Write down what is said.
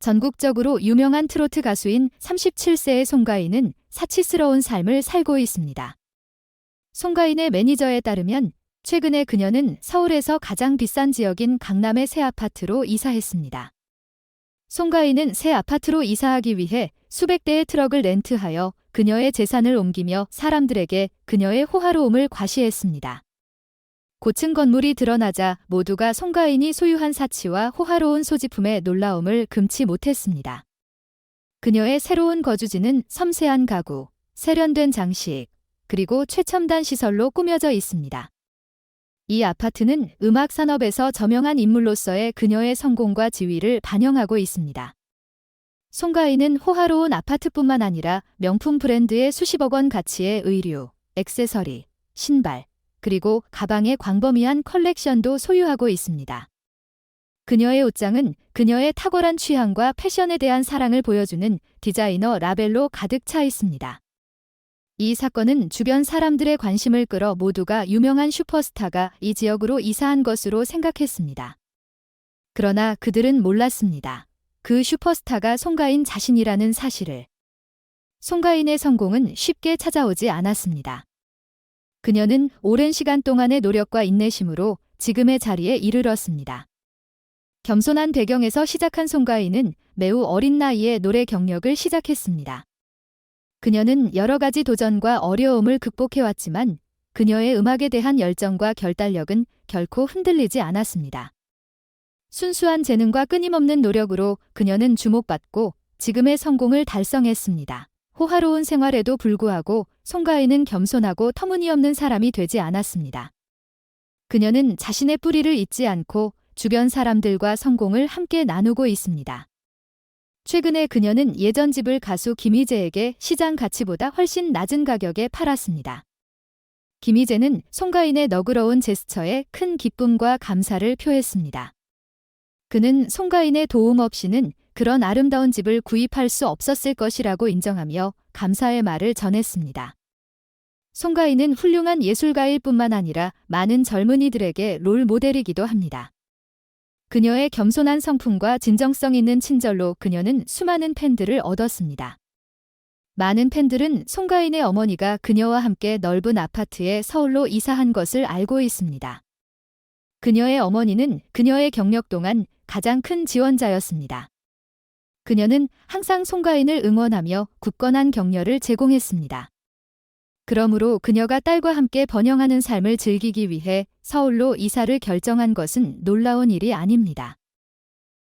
전국적으로 유명한 트로트 가수인 37세의 송가인은 사치스러운 삶을 살고 있습니다. 송가인의 매니저에 따르면 최근에 그녀는 서울에서 가장 비싼 지역인 강남의 새 아파트로 이사했습니다. 송가인은 새 아파트로 이사하기 위해 수백 대의 트럭을 렌트하여 그녀의 재산을 옮기며 사람들에게 그녀의 호화로움을 과시했습니다. 고층 건물이 드러나자 모두가 송가인이 소유한 사치와 호화로운 소지품의 놀라움을 금치 못했습니다. 그녀의 새로운 거주지는 섬세한 가구, 세련된 장식, 그리고 최첨단 시설로 꾸며져 있습니다. 이 아파트는 음악 산업에서 저명한 인물로서의 그녀의 성공과 지위를 반영하고 있습니다. 송가인은 호화로운 아파트뿐만 아니라 명품 브랜드의 수십억 원 가치의 의류, 액세서리, 신발, 그리고 가방의 광범위한 컬렉션도 소유하고 있습니다. 그녀의 옷장은 그녀의 탁월한 취향과 패션에 대한 사랑을 보여주는 디자이너 라벨로 가득 차 있습니다. 이 사건은 주변 사람들의 관심을 끌어 모두가 유명한 슈퍼스타가 이 지역으로 이사한 것으로 생각했습니다. 그러나 그들은 몰랐습니다. 그 슈퍼스타가 송가인 자신이라는 사실을. 송가인의 성공은 쉽게 찾아오지 않았습니다. 그녀는 오랜 시간 동안의 노력과 인내심으로 지금의 자리에 이르렀습니다. 겸손한 배경에서 시작한 송가인은 매우 어린 나이에 노래 경력을 시작했습니다. 그녀는 여러 가지 도전과 어려움을 극복해왔지만 그녀의 음악에 대한 열정과 결단력은 결코 흔들리지 않았습니다. 순수한 재능과 끊임없는 노력으로 그녀는 주목받고 지금의 성공을 달성했습니다. 호화로운 생활에도 불구하고 송가인은 겸손하고 터무니없는 사람이 되지 않았습니다. 그녀는 자신의 뿌리를 잊지 않고 주변 사람들과 성공을 함께 나누고 있습니다. 최근에 그녀는 예전 집을 가수 김희재에게 시장 가치보다 훨씬 낮은 가격에 팔았습니다. 김희재는 송가인의 너그러운 제스처에 큰 기쁨과 감사를 표했습니다. 그는 송가인의 도움 없이는 그런 아름다운 집을 구입할 수 없었을 것이라고 인정하며 감사의 말을 전했습니다. 송가인은 훌륭한 예술가일 뿐만 아니라 많은 젊은이들에게 롤 모델이기도 합니다. 그녀의 겸손한 성품과 진정성 있는 친절로 그녀는 수많은 팬들을 얻었습니다. 많은 팬들은 송가인의 어머니가 그녀와 함께 넓은 아파트에 서울로 이사한 것을 알고 있습니다. 그녀의 어머니는 그녀의 경력 동안 가장 큰 지원자였습니다. 그녀는 항상 송가인을 응원하며 굳건한 격려를 제공했습니다. 그러므로 그녀가 딸과 함께 번영하는 삶을 즐기기 위해 서울로 이사를 결정한 것은 놀라운 일이 아닙니다.